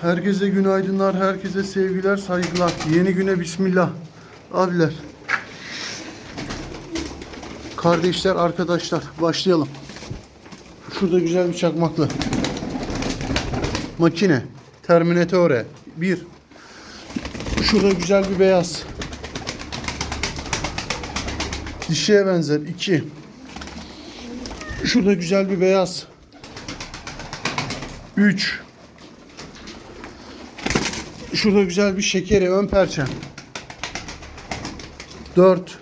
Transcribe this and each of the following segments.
Herkese günaydınlar, herkese sevgiler, saygılar. Yeni güne bismillah. Abiler. Kardeşler, arkadaşlar başlayalım. Şurada güzel bir çakmaklı. Makine. Terminatöre. Bir. Şurada güzel bir beyaz. Dişiye benzer. iki. Şurada güzel bir beyaz. Üç. Şurada güzel bir şekeri ön perçem. 4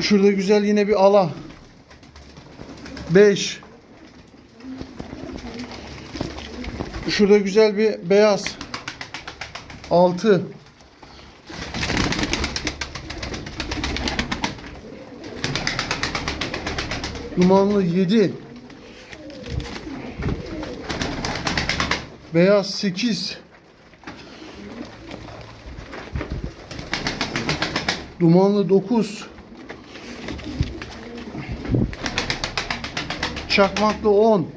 Şurada güzel yine bir ala. 5 Şurada güzel bir beyaz. 6 Dumanlı 7 Beyaz 8. Dumanlı 9. Çakmaklı 10.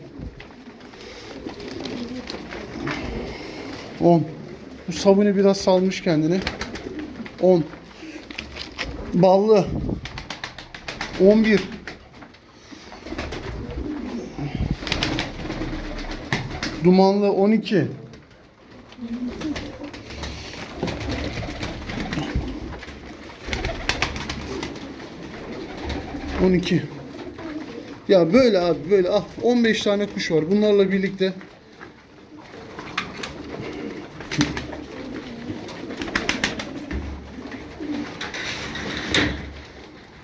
10. Bu sabuni biraz salmış kendini. 10. Ballı 11. Dumanlı 12. On iki. Ya böyle abi böyle ah 15 tane kuş var. Bunlarla birlikte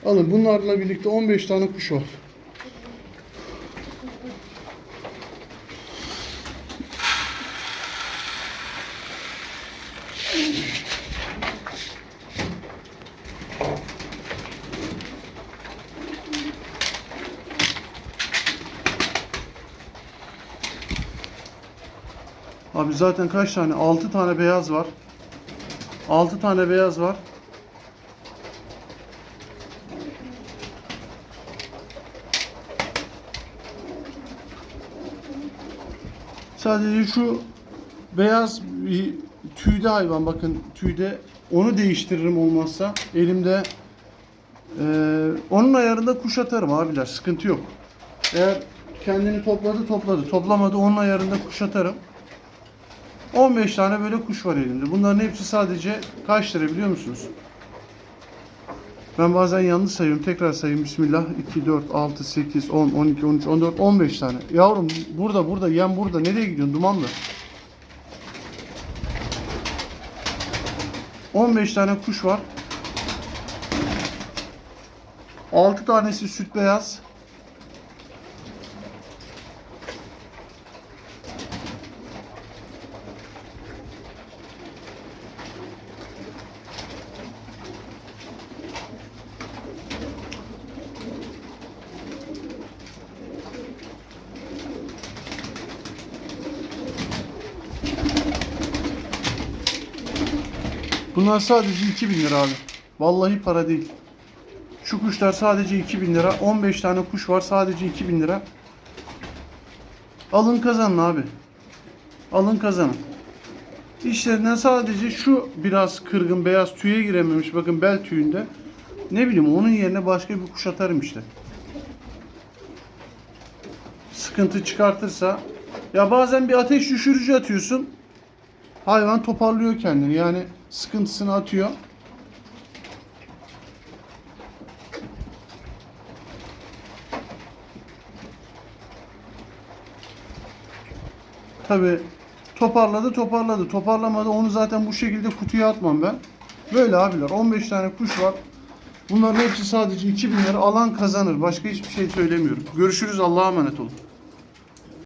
Alın bunlarla birlikte 15 tane kuş var. Abi zaten kaç tane? 6 tane beyaz var. 6 tane beyaz var. Sadece şu beyaz bir tüyde hayvan bakın tüyde onu değiştiririm olmazsa elimde eee, onun ayarında kuş atarım abiler sıkıntı yok. Eğer kendini topladı topladı toplamadı onun ayarında kuş atarım. 15 tane böyle kuş var elimde. Bunların hepsi sadece kaç lira biliyor musunuz? Ben bazen yanlış sayıyorum. Tekrar sayayım. Bismillah. 2, 4, 6, 8, 10, 12, 13, 14, 15 tane. Yavrum burada, burada, yem burada. Nereye gidiyorsun? Dumanlı. 15 tane kuş var. 6 tanesi süt beyaz. Bunlar sadece 2000 lira abi. Vallahi para değil. Şu kuşlar sadece 2000 lira. 15 tane kuş var sadece 2000 lira. Alın kazanın abi. Alın kazanın. İşlerinden sadece şu biraz kırgın beyaz tüye girememiş. Bakın bel tüyünde. Ne bileyim onun yerine başka bir kuş atarım işte. Sıkıntı çıkartırsa. Ya bazen bir ateş düşürücü atıyorsun. Hayvan toparlıyor kendini. Yani sıkıntısını atıyor. Tabi toparladı toparladı toparlamadı onu zaten bu şekilde kutuya atmam ben. Böyle abiler 15 tane kuş var. Bunların hepsi sadece 2000 lira alan kazanır. Başka hiçbir şey söylemiyorum. Görüşürüz Allah'a emanet olun.